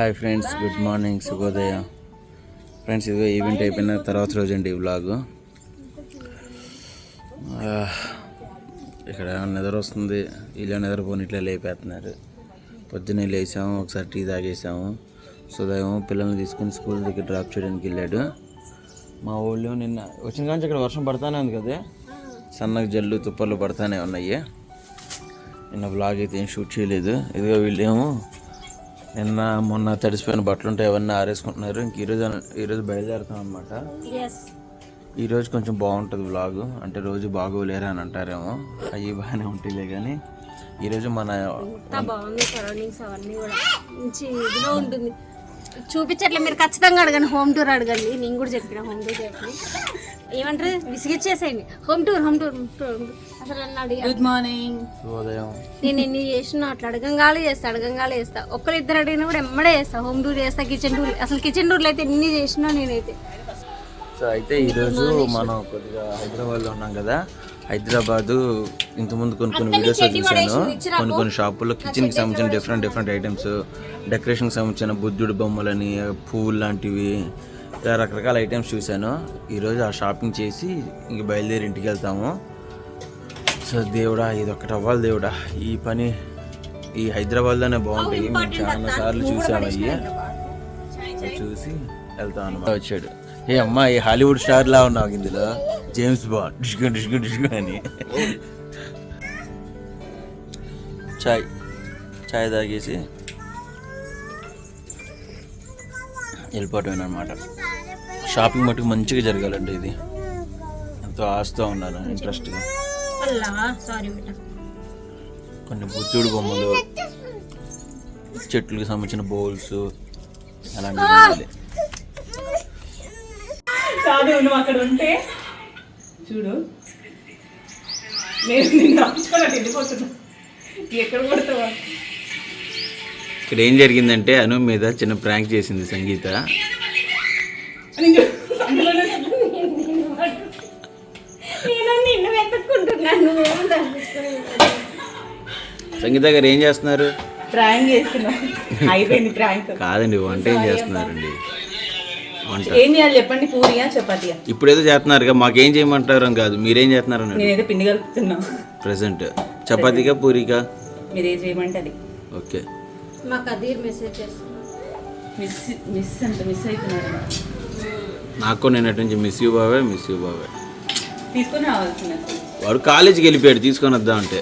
Hi friends good morning శుభోదయ. Friends ఇదిగో event అయిపోయిన తర్వాత రోజు అండి ఈ వ్లాగ్. ఇక్కడ నిద్ర వస్తుంది? ఇలా నిద్రపోని ఇట్లా లేపేస్తున్నారు పొద్దున్నే లేచాము ఒకసారి టీ తాగేసాము. సుదయం పిల్లల్ని తీసుకుని స్కూల్ దగ్గర డ్రాప్ చేయడానికి వెళ్ళాడు. మా ఊళ్ళో నిన్న వచ్చిన కానీ ఇక్కడ వర్షం పడతానే ఉంది కదా? సన్నగా జల్లు తుప్పలు పడతానే ఉన్నాయి. నిన్న వ్లాగ్ అయితే ఏం షూట్ చేయలేదు. ఇదిగో వీళ్ళేమో నిన్న మొన్న తడిసిపోయిన బట్టలు ఉంటాయి అవన్నీ ఆరేసుకుంటున్నారు. ఇంక ఈరోజు ఈరోజు బయలుదేరుతాం అనమాట ఈరోజు కొంచెం బాగుంటుంది వ్లాగ్ అంటే రోజు బాగోలేరా అని అంటారేమో. అవి బాగానే ఉంటాయిలే కానీ ఈరోజు మన అంతా బాగుంది సరౌండింగ్స్ అవన్నీ కూడా. మంచి ఇదిలో ఉంటుంది. చూపించట్లే మీరు ఖచ్చితంగా అడగండి. హోమ్ టూర్ అడగండి. నేను కూడా చెప్పిన హోమ్ టూర్ చెప్పి ఏమంటారు? విసిగిచ్చేసేయండి. హోమ్ టూర్ హోమ్ టూర్ అసలు నన్ను అడిగా గుడ్ మార్నింగ్ నేను ఎన్ని చేసినా అట్లా అడగంగానే చేస్తా అడగంగానే చేస్తా. ఒక్కరు ఇద్దరు అడిగినా కూడా ఎమ్మడే చేస్తా. హోమ్ టూర్ చేస్తా కిచెన్ టూర్. అసలు కిచెన్ టూర్లు అయితే ఎన్ని చేసినా నేనైతే. సో అయితే ఈరోజు మనం కొద్దిగా హైదరాబాద్లో ఉన్నాం కదా. హైదరాబాదు ఇంతకుముందు కొన్ని కొన్ని వీడియోస్ చూశాను. కొన్ని కొన్ని షాపుల్లో కిచెన్కి సంబంధించిన డిఫరెంట్ డిఫరెంట్ ఐటమ్స్ డెకరేషన్కి సంబంధించిన బుద్ధుడి బొమ్మలని పువ్వులు లాంటివి రకరకాల ఐటమ్స్ చూశాను. ఈరోజు ఆ షాపింగ్ చేసి ఇంక బయలుదేరి ఇంటికి వెళ్తాము. సో దేవుడా ఇది ఒక్కటి అవ్వాలి దేవుడా. ఈ పని ఈ హైదరాబాద్లోనే బాగుంటాయి. మేము చాలా సార్లు చూసాము అయ్యి. చూసి వెళ్తాం అనమాట వచ్చాడు. ఏ అమ్మా ఈ హాలీవుడ్ స్టార్ లా ఉన్నావు ఇందులో. James bond. డిష్గు డిష్గు డిష్గు అని. చాయ్ చాయ్ తాగేసి వెళ్ళిపోవటం అనమాట షాపింగ్ మటుకు మంచిగా జరగాలండి ఇది. ఎంతో ఆస్తా ఉన్నాను ఇంట్రెస్ట్గా కొన్ని బుద్ధుడు బొమ్మలు చెట్లకు సంబంధించిన బౌల్స్ అలాంటివి కొనాలి. కాదు నువ్వు అక్కడ ఉంటే చూడు. నేను నిన్ను రాసుకోవాలి వెళ్ళిపోతున్నా. ఎక్కడ కొడతావా ఇక్కడ ఏం జరిగిందంటే అను మీద చిన్న ప్రాంక్ చేసింది సంగీత. నేను నిన్ను వెతుక్కుంటున్నాను. నువ్వేమో సంగీత గారు ఏం చేస్తున్నారు? ప్రాంక్ చేస్తున్నా. అయిపోయింది ప్రాంక్ కాదండి వంట ఏం చేస్తున్నారండి. వంట. ఏం చేయాలి చెప్పండి పూరియా చపాతీయా ఇప్పుడేదో చేస్తున్నారుగా మాకేం చేయమంటారు అని కాదు. మీరేం చేస్తున్నారు నేనైతే పిండి కలుపుతున్నా. ప్రెసెంట్ చపాతీగా పూరికా? మీరు ఏం చేయమంటే అది. ఓకే. మా కదీర్ మెసేజ్ చేస్తున్నా. మిస్ మిస్ అంత మిస్ అవుతున్నారు నాకు నిన్నటి నుంచి మిస్ యూ బావే మిస్ యూ బావే. తీసుకొని రావాల్సిన వాడు కాలేజీకి వెళ్ళిపోయాడు తీసుకొని వద్దాం అంటే.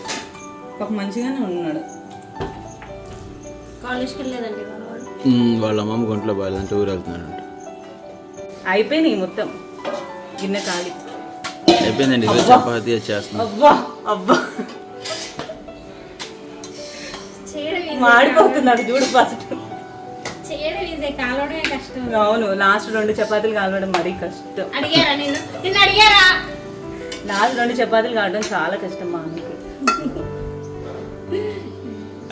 ఒక మంచిగానే ఉన్నాడు. కాలేజ్కి వెళ్ళలేదండి ఉమ్, వాళ్ళ అమ్మమ్మ గుంట్లో బాగాలేదంటే ఊరు వెళ్తున్నాడంట. అయిపోయినాయి మొత్తం. గిన్నె ఖాళీ. అయిపోయిందండి ఇదే చపాతీ చేస్తున్నాం. అవ్వా అవ్వా మాడిపోతున్నాడు చూడు ఫస్ట్. చేయడం కాలవడమే కష్టం. అవును లాస్ట్ రెండు చపాతీలు కాలవడం మరీ కష్టం. అడిగారా నేను నిన్ను అడిగారా? లాస్ట్ రెండు చపాతీలు కావడం చాలా కష్టం మా అమ్మకి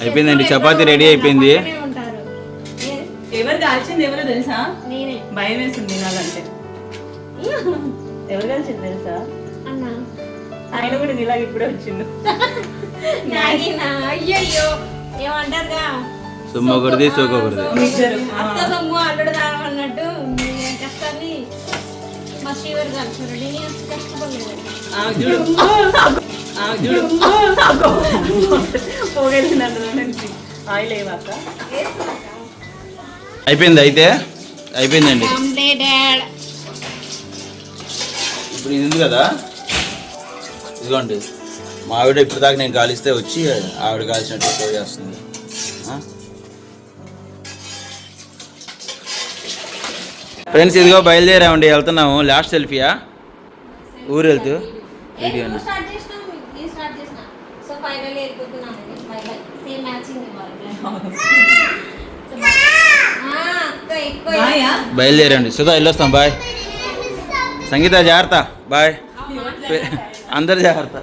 అయిపోయిందండి చపాతీ రెడీ అయిపోయింది. పక్కనే ఉంటారు. ఏ- ఎవరు కాల్చింది ఎవరో తెలుసా? నేనే. భయం వేస్తుంది తినాలంటే ఎవరు కాల్చింది తెలుసా? అన్నా. ఆయన కూడా నీలాగా ఇప్పుడే వచ్చిండు. నాగినా అయ్యయ్యో. ఏమంటారుగా ఆయిల్ ఏమాక అయిపోయింది అయితే? అయిపోయిందండి. డాడ్ ఇప్పుడు ఇది ఉంది కదా? ఇదిగోండి. మా ఆవిడ ఇప్పుడు దాకా నేను కాలిస్తే వచ్చి ఆవిడ కాల్చినట్టు చేస్తుంది. ఫ్రెండ్స్ ఇదిగో బయలుదేరామండి వెళ్తున్నాము. లాస్ట్ సెల్ఫీయా? ఊరు వెళ్తూ. వీడియో బయలుదేరండి. సుధా వెళ్ళొస్తాం. బాయ్. సంగీత జాగ్రత్త. బాయ్. అందరు జాగ్రత్త.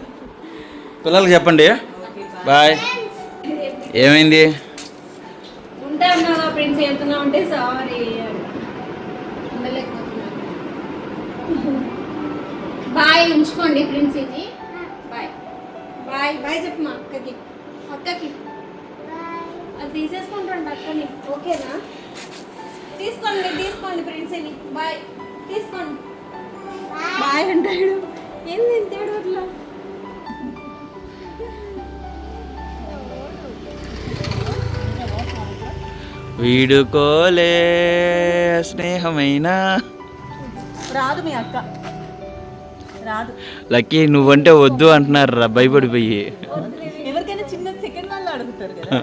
పిల్లలకి చెప్పండి. బాయ్. ఏమైంది? ఉంటే ఉన్నావా ఫ్రెండ్స్ వెళ్తున్నా ఉంటే సారీ బాయ్ ఉంచుకోండి ఫ్రెండ్స్ ఇది. బాయ్. బాయ్ బాయ్ చెప్పు మా అక్కకి. అక్కకి అది తీసేసుకుంటాండి అక్కని. ఓకేనా? తీసుకోండి తీసుకోండి ఫ్రెండ్స్ ఇవి బాయ్. తీసుకోండి. బాయ్. అంటాడు. ఏంది ఇంత ఏడవట్లా వీడుకోలే స్నేహమైన. రాదు మీ అక్క. లక్కీ నువ్వంటే వద్దు అంటున్నారు రా భయపడిపోయి. ఎవరికైనా చిన్న సెకండ్ వాళ్ళు అడుగుతారు కదా.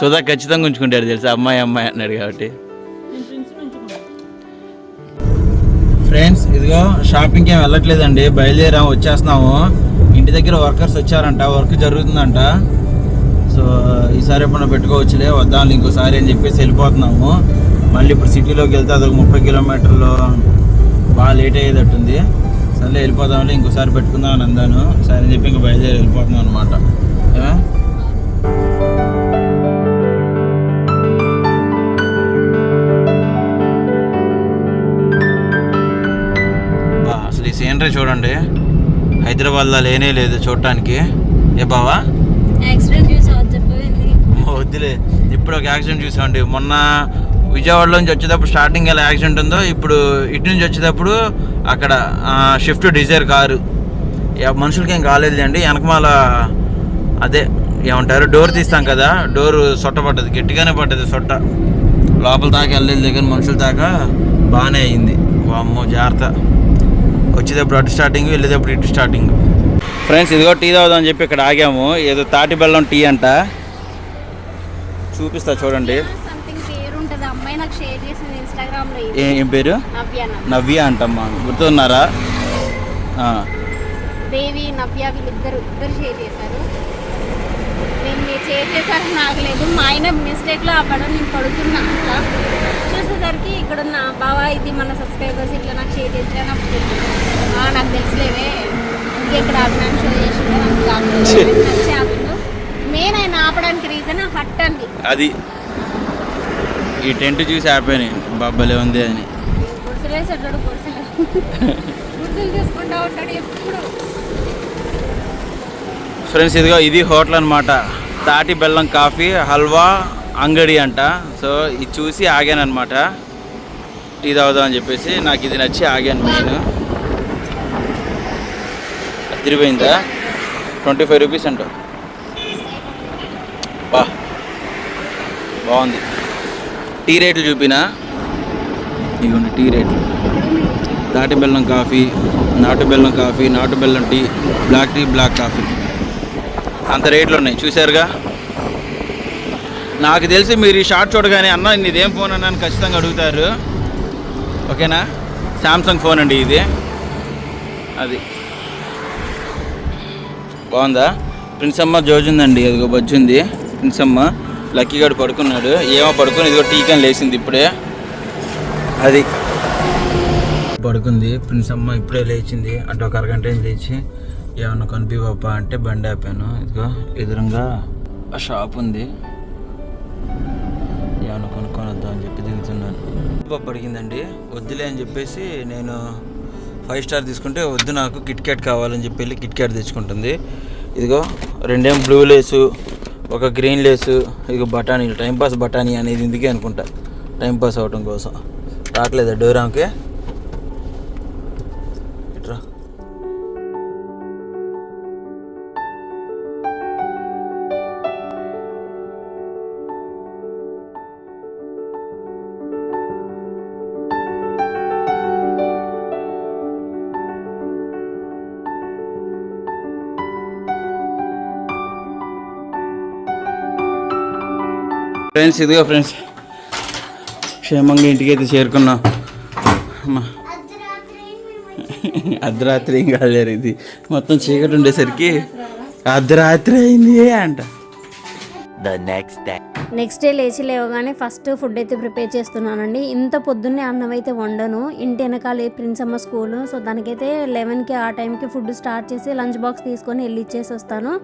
సుధా ఖచ్చితంగా ఉంచుకుంటారు తెలుసా? అమ్మాయి అమ్మాయి అన్నాడు కాబట్టి. ఫ్రెండ్స్ ఇదిగో షాపింగ్కి ఏం వెళ్ళట్లేదండి. బయలుదేరాం వచ్చేస్తున్నాము. ఇంటి దగ్గర వర్కర్స్ వచ్చారంట వర్క్ జరుగుతుందంట. సో ఈసారి ఎప్పుడైనా పెట్టుకోవచ్చులే వద్దాం ఇంకోసారి అని చెప్పేసి వెళ్ళిపోతున్నాము. మళ్ళీ ఇప్పుడు సిటీలోకి వెళ్తే అదొక ముప్పై కిలోమీటర్లు బాగా లేట్ అయ్యేటట్టుంది. సర్లే వెళ్ళిపోదాంలే ఇంకోసారి పెట్టుకుందాం అని అందాను. సరే అని చెప్పి ఇంకా బయలుదేరి వెళ్ళిపోతున్నాం అనమాట బా, అసలు ఈ సీనరీ చూడండి. హైదరాబాద్లో లేనే లేదు చూడటానికి. ఏ బావా? యాక్సిడెంట్ చూసి అవద్దు చెప్పిపోయింది అమ్మో, వద్దులే. ఇప్పుడు ఒక యాక్సిడెంట్ చూసామండి. మొన్న విజయవాడలో నుంచి వచ్చేటప్పుడు స్టార్టింగ్ ఎలా యాక్సిడెంట్ ఉందో ఇప్పుడు ఇటు నుంచి వచ్చేటప్పుడు అక్కడ షిఫ్ట్ డిజైర్ కారు. మనుషులకి ఏం కాలేదు అండి. వెనకమాల అదే ఏమంటారు డోర్ తీస్తాం కదా డోర్ సొట్ట పడ్డది గట్టిగానే పడ్డది సొట్ట. లోపల దాకా వెళ్ళేది దగ్గర మనుషుల దాకా బాగానే అయింది. అమ్మో జాగ్రత్త. వచ్చేటప్పుడు అటు స్టార్టింగ్ వెళ్ళేటప్పుడు ఇటు స్టార్టింగ్ ఫ్రెండ్స్ ఇదిగో టీ తాగుదాం అని చెప్పి ఇక్కడ ఆగాము. ఏదో తాటి బెల్లం టీ అంట చూపిస్తా చూడండి సంథింగ్ పేరు ఉంటుంది అమ్మాయి నాకు షేర్ చేసింది ఇన్స్టాగ్రామ్లో ఏ- పేరు? నవ్య అంటమ్మా. గుర్తున్నారా? దేవి నవ్య వీళ్ళిద్దరు ఇద్దరు షేర్ చేశారు. నేను మీరు షేర్ చేశారు నాకు లేదు. మా ఆయన మిస్టేక్లో ఆ పడవ నేను పడుతున్నా అట్లా చూసేసరికి ఇక్కడ ఉన్న బావా ఇది మన సబ్స్క్రైబర్స్ ఇట్లా నాకు షేర్ చేసినా నాకు తెలియదు. ఆ, నాకు తెలుసులేవే. ఇంకే ఇక్కడ అభిమాన్ షో ఆపిండు. మెయిన్ ఆయన ఆపడానికి అది ఈ టెంట్ చూసి ఆపాను బాబ్బలే ఉంది అని. ఫ్రెండ్స్ ఇదిగో ఇది హోటల్ అనమాట తాటి బెల్లం కాఫీ హల్వా అంగడి అంట. సో ఇది చూసి ఆగాను అనమాట టీ తాగుదాం అని చెప్పేసి నాకు ఇది నచ్చి ఆగాను నేను తిరిగిపోయిందా? ట్వంటీ ఫైవ్ రూపీస్ అంట. బాగుంది. టీ రేట్లు చూపినా. ఇదిగోండి టీ రేట్లు. తాటి బెల్లం కాఫీ నాటు బెల్లం కాఫీ నాటు బెల్లం tea black tea black coffee. అంత రేట్లు ఉన్నాయి చూశారుగా? నాకు తెలిసి మీరు ఈ షార్ట్ చూడగానే అన్న ఇదేం ఫోన్ అన్నా అని ఖచ్చితంగా అడుగుతారు. ఓకేనా? శాంసంగ్ ఫోన్ అండి ఇది. అది. బాగుందా? ప్రిన్స్ అమ్మ జోజుందండి అదిగో బజ్జుంది. ప్రిన్సమ్మ అమ్మ లక్కీ గడు పడుకున్నాడు. ఏమో పడుకుని ఇదిగో టీకాని లేచింది ఇప్పుడే. అది. పడుకుంది. ప్రిన్స్ అమ్మ ఇప్పుడే లేచింది. అంటే ఒక అరగంట లేచి. ఏమన్నా కొనిపి పాప అంటే బండి ఆపాను. ఇదిగో ఎదురుగా ఆ షాప్ ఉంది. ఏమన్నా కొనుక్కొని వద్దాం అని చెప్పి దిగుతున్నాను. పాప అడిగిందండి వద్దులే అని చెప్పేసి నేను ఫైవ్ స్టార్ తీసుకుంటే వద్దు నాకు కిట్ క్యాట్ కావాలని చెప్పి వెళ్ళి కిట్ క్యాట్ తెచ్చుకుంటుంది. ఇదిగో రెండేం బ్లూ లేసు ఒక గ్రీన్ లేసు ఇదిగో బఠానీలు టైంపాస్ బఠానీ అనేది ఇందుకే అనుకుంటా. టైంపాస్ అవటం కోసం. రావట్లేదా డోరాంకే ఫ్రెండ్స్ ఇదిగో ఫ్రెండ్స్. క్షేమంగా ఇంటికి అయితే చేరుకున్నాం. అమ్మా. అర్ధరాత్రి ఏం కాలేరు ఇది. మొత్తం చీకటి ఉండేసరికి అర్ధరాత్రి అయింది అంట. The next day. Next day లేచి లేవగానే ఫస్ట్ ఫుడ్ అయితే ప్రిపేర్ చేస్తున్నానండి. ఇంత పొద్దున్నే అన్నం అయితే వండను. ఇంటి వెనకాల ప్రిన్సమ్మ స్కూల్. సో దానికైతే లెవెన్కి ఆ టైంకి ఫుడ్ స్టార్ట్ చేసి లంచ్ బాక్స్ తీసుకొని వెళ్ళి ఇచ్చేసి వస్తాను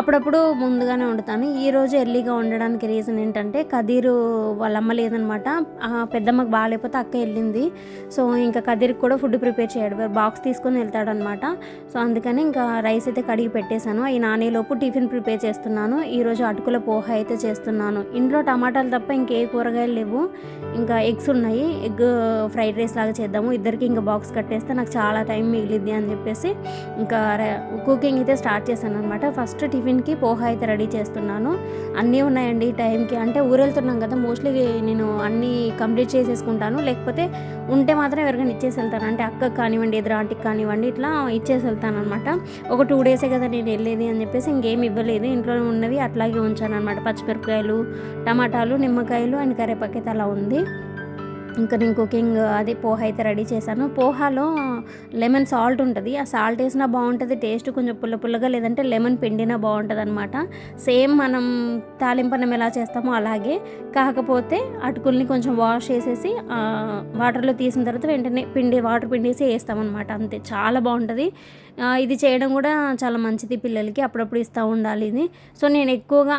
అప్పుడప్పుడు ముందుగానే వండుతాను. ఈరోజు ఎర్లీగా వండడానికి రీజన్ ఏంటంటే కదీరు వాళ్ళ అమ్మ లేదనమాట పెద్దమ్మకి బాగాలేకపోతే అక్క వెళ్ళింది. సో ఇంకా కదీర్కి కూడా ఫుడ్ ప్రిపేర్ చేయడు. బాక్స్ తీసుకొని వెళ్తాడనమాట. సో అందుకని ఇంకా రైస్ అయితే కడిగి పెట్టేశాను. ఈ నానేలోపు టిఫిన్ ప్రిపేర్ చేస్తున్నాను. ఈరోజు అటుకుల పోహ అయితే చేస్తున్నాను. ఇంట్లో టమాటాలు తప్ప ఇంకే కూరగాయలు లేవు. ఇంకా ఎగ్స్ ఉన్నాయి. ఎగ్ ఫ్రైడ్ రైస్ లాగా చేద్దాము. ఇద్దరికి ఇంకా బాక్స్ కట్టేస్తే నాకు చాలా టైం మిగిలిద్ది అని చెప్పేసి ఇంకా కుకింగ్ అయితే స్టార్ట్ చేశాను అనమాట ఫస్ట్ టిఫిన్కి పోహ అయితే రెడీ చేస్తున్నాను. అన్నీ ఉన్నాయండి ఈ టైంకి. అంటే ఊరెళ్తున్నాం కదా మోస్ట్లీ నేను అన్నీ కంప్లీట్ చేసేసుకుంటాను. లేకపోతే ఉంటే మాత్రం ఎవరికైనా ఇచ్చేసి వెళ్తాను అంటే అక్కకు కానివ్వండి ఎదురు ఆంటీకి కానివ్వండి ఇట్లా ఇచ్చేసి వెళ్తాను అనమాట ఒక టూ డేసే కదా నేను వెళ్ళేది అని చెప్పేసి ఇంకేం ఇవ్వలేదు. ఇంట్లో ఉన్నవి అట్లాగే ఉంచాను అనమాట పచ్చిమిరపకాయలు టమాటాలు నిమ్మకాయలు అండ్ కరివేపాకు అయితే అలా ఉంది. ఇంకా నేను కుకింగ్ అది పోహ అయితే రెడీ చేశాను. పోహాలో లెమన్ సాల్ట్ ఉంటుంది. ఆ సాల్ట్ వేసినా బాగుంటుంది టేస్ట్ కొంచెం పుల్ల పుల్లగా లేదంటే లెమన్ పిండినా బాగుంటుంది అనమాట సేమ్ మనం తాలింపన్నం ఎలా చేస్తామో అలాగే. కాకపోతే అటుకుల్ని కొంచెం వాష్ చేసేసి వాటర్లో తీసిన తర్వాత వెంటనే పిండి వాటర్ పిండేసి వేస్తామన్నమాట. అంతే చాలా బాగుంటుంది. ఇది చేయడం కూడా చాలా మంచిది పిల్లలకి అప్పుడప్పుడు ఇస్తూ ఉండాలి ఇది. సో నేను ఎక్కువగా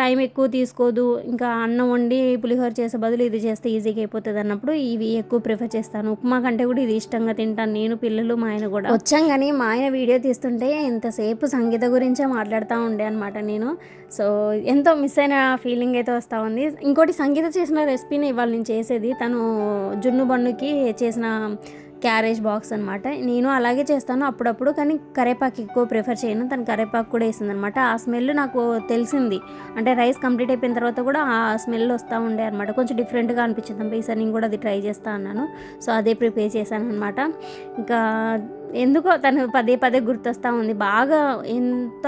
టైం ఎక్కువ తీసుకోదు. ఇంకా అన్నం వండి పులిహోర చేసే బదులు ఇది చేస్తే ఈజీగా అయిపోతుంది అన్నప్పుడు ఇవి ఎక్కువ ప్రిఫర్ చేస్తాను. ఉప్మా కంటే కూడా ఇది ఇష్టంగా తింటాను. నేను పిల్లలు మా ఆయన కూడా. వచ్చాం కానీ మా ఆయన వీడియో తీస్తుంటే ఇంతసేపు సంగీత గురించే మాట్లాడుతూ ఉండే అనమాట నేను. సో ఎంతో మిస్ అయిన ఫీలింగ్ అయితే వస్తూ ఉంది. ఇంకోటి సంగీత చేసిన రెసిపీని ఇవాళ నేను చేసేది. తను జున్ను బన్నుకి చేసిన క్యారేజ్ బాక్స్ అనమాట నేను అలాగే చేస్తాను అప్పుడప్పుడు కానీ కరేపాకు ఎక్కువ ప్రిఫర్ చేయను. తను కరేపాకు కూడా వేసింది అనమాట ఆ స్మెల్ నాకు తెలిసింది. అంటే రైస్ కంప్లీట్ అయిపోయిన తర్వాత కూడా ఆ స్మెల్ వస్తూ ఉండే అనమాట కొంచెం డిఫరెంట్గా అనిపించింది. ఈసారి నేను కూడా అది ట్రై చేస్తా అన్నాను. సో అదే ప్రిపేర్ చేశాను అనమాట ఇంకా ఎందుకో తను పదే పదే గుర్తొస్తూ ఉంది. బాగా ఎంత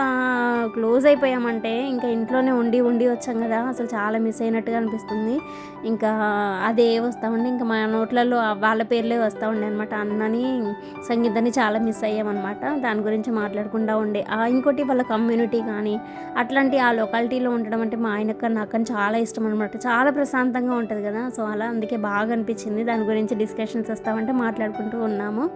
క్లోజ్ అయిపోయామంటే ఇంకా ఇంట్లోనే ఉండి ఉండి వచ్చాం కదా. అసలు చాలా మిస్ అయినట్టుగా అనిపిస్తుంది. ఇంకా అదే వస్తూ ఉండే ఇంకా మా నోట్లలో వాళ్ళ పేర్లే వస్తూ ఉండే అనమాట అన్నని సంగీతాన్ని చాలా మిస్ అయ్యామన్నమాట దాని గురించి మాట్లాడకుండా ఉండే. ఆ ఇంకోటి వాళ్ళ కమ్యూనిటీ కానీ అట్లాంటి ఆ లొకాలిటీలో ఉండడం అంటే మా ఆయనక్క నాకని చాలా ఇష్టం అనమాట చాలా ప్రశాంతంగా ఉంటుంది కదా. సో అలా అందుకే బాగా అనిపించింది. దాని గురించి డిస్కషన్స్ వస్తామంటే మాట్లాడుకుంటూ ఉన్నాము.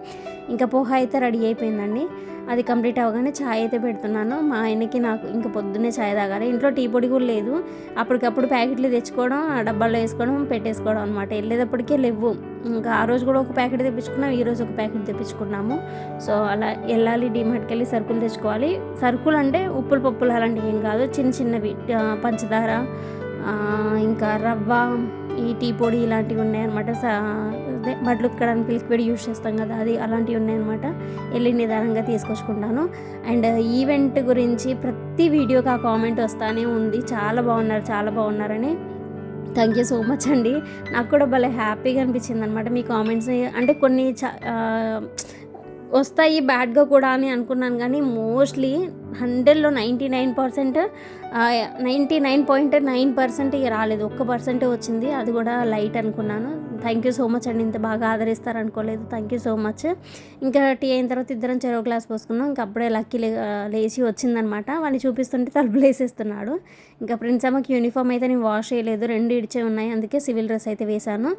ఇంకా పోహ అయితే రెడీ అయిపోయిందండి. అది కంప్లీట్ అవ్వగానే ఛాయ్ అయితే పెడుతున్నాను. మా ఆయనకి నాకు ఇంక పొద్దున్నే ఛాయ్ తాగాలి. ఇంట్లో టీ పొడి కూడా లేదు. అప్పటికప్పుడు ప్యాకెట్లు తెచ్చుకోవడం ఆ డబ్బాల్లో వేసుకోవడం పెట్టేసుకోవడం అనమాట వెళ్ళేటప్పటికే లేవు. ఇంకా ఆ రోజు కూడా ఒక ప్యాకెట్ తెప్పించుకున్నాం. ఈ రోజు ఒక ప్యాకెట్ తెప్పించుకున్నాము. సో అలా వెళ్ళాలి డిమార్ట్కి వెళ్ళి సరుకులు తెచ్చుకోవాలి. సరుకులు అంటే ఉప్పులు పప్పులు అలాంటివి ఏం కాదు. చిన్న చిన్నవి. పంచదార ఇంకా రవ్వ ఈ టీ పొడి ఇలాంటివి ఉన్నాయన్నమాట. సా- అదే బట్టలు ఉతకడానికి లిక్విడ్ యూస్ చేస్తాం కదా అది అలాంటివి ఉన్నాయన్నమాట. వెళ్ళి నిదానంగా తీసుకొచ్చుకుంటాను. అండ్ ఈవెంట్ గురించి ప్రతి వీడియోకి ఆ కామెంట్ వస్తానే ఉంది. చాలా బాగున్నారు చాలా బాగున్నారని. థ్యాంక్ యూ సో మచ్ అండి. నాకు కూడా భలే హ్యాపీగా అనిపించింది అనమాట మీ కామెంట్స్. అంటే కొన్ని చా వస్తాయి బ్యాడ్గా కూడా అని అనుకున్నాను కానీ మోస్ట్లీ హండ్రెడ్లో ninety nine percent ninety nine point nine percent ఇక రాలేదు. ఒక్క పర్సెంటే వచ్చింది. అది కూడా లైట్ అనుకున్నాను. థ్యాంక్ యూ సో మచ్ అండి. ఇంత బాగా ఆదరిస్తారు అనుకోలేదు థ్యాంక్ యూ సో మచ్. ఇంకా టీ అయిన తర్వాత ఇద్దరం చెరో గ్లాస్ పోసుకున్నాం. ఇంకా అప్పుడే లక్కీ లే లేచి వచ్చిందనమాట. వాళ్ళని చూపిస్తుంటే తలుపులు వేసేస్తున్నాడు ఇంకా ప్రిన్స్ అమ్మకి యూనిఫామ్ అయితే నేను వాష్ చేయలేదు. రెండు ఇడిచే ఉన్నాయి. అందుకే సివిల్ డ్రెస్ అయితే వేశాను.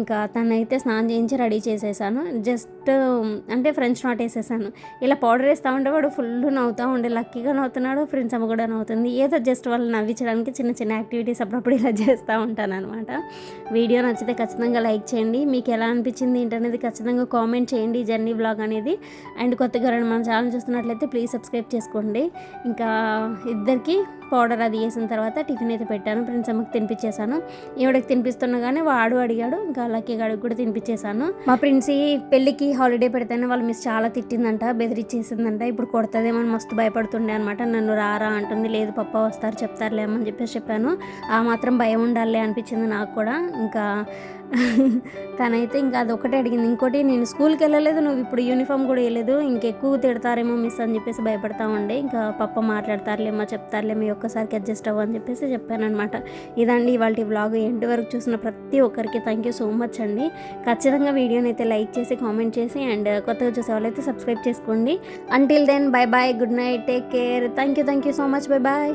ఇంకా తనైతే స్నానం చేయించి రెడీ చేసేసాను. జస్ట్ అంటే ఫ్రెంచ్ నాట్ వేసేసాను. ఇలా పౌడర్ వేస్తూ ఉంటే వాడు ఫుల్ నవ్వుతూ ఉండే లక్కీగా నవ్వుతున్నాడు ఫ్రెండ్స్ అమ్మ కూడా నవ్వుతుంది. ఏదో జస్ట్ వాళ్ళు నవ్వించడానికి చిన్న చిన్న యాక్టివిటీస్ అప్పుడప్పుడు ఇలా చేస్తూ ఉంటాను అనమాట వీడియో నచ్చితే ఖచ్చితంగా లైక్ చేయండి. మీకు ఎలా అనిపించింది ఏంటనేది ఖచ్చితంగా కామెంట్ చేయండి జర్నీ బ్లాగ్ అనేది. అండ్ కొత్తగా మన ఛానల్ చూస్తున్నట్లయితే ప్లీజ్ సబ్స్క్రైబ్ చేసుకోండి. ఇంకా ఇద్దరికి పౌడర్ అది వేసిన తర్వాత టిఫిన్ అయితే పెట్టాను. ఫ్రెండ్స్ అమ్మకి తినిపించేశాను. ఈవిడకి తినిపిస్తుండగానే వాడు అడిగాడు ఇంకా లక్కీ గాడికి కూడా తినిపించేశాను. మా ఫ్రెండ్స్ పెళ్ళికి హాలిడే పెడితేనే వాళ్ళ మిస్ చాలా తిట్టిందంట బెదిరిచ్చేసిందంట ఇప్పుడు కొడతదేమో అని మస్తు భయపడుతుండే అనమాట నన్ను రారా అంటుంది లేదు పప్ప వస్తారు చెప్తారులేమని చెప్పేసి చెప్పాను. ఆ మాత్రం భయం ఉండాలి అనిపించింది నాకు కూడా. ఇంకా తనైతే ఇంకా అది ఒకటే అడిగింది. ఇంకోటి నేను స్కూల్కి వెళ్ళలేదు నువ్వు ఇప్పుడు యూనిఫామ్ కూడా వేయలేదు ఇంకెక్కువ తిడతారేమో మిస్ అని చెప్పేసి భయపడతా ఉండే. ఇంకా పప్ప మాట్లాడతారులేమో చెప్తారులే మీ ఒక్కసారికి అడ్జస్ట్ అవ్వ అని చెప్పేసి చెప్పానమాట ఇదండి ఇవాళ వ్లాగ్. ఎండ్ వరకు చూసిన ప్రతి ఒక్కరికి థ్యాంక్ యూ సో మచ్ అండి. ఖచ్చితంగా వీడియోని అయితే లైక్ చేసి కామెంట్ చేసి అండ్ కొత్తగా చూసే వాళ్ళైతే సబ్స్క్రైబ్ చేసుకోండి. Until then bye bye good night take care thank you thank you so much bye bye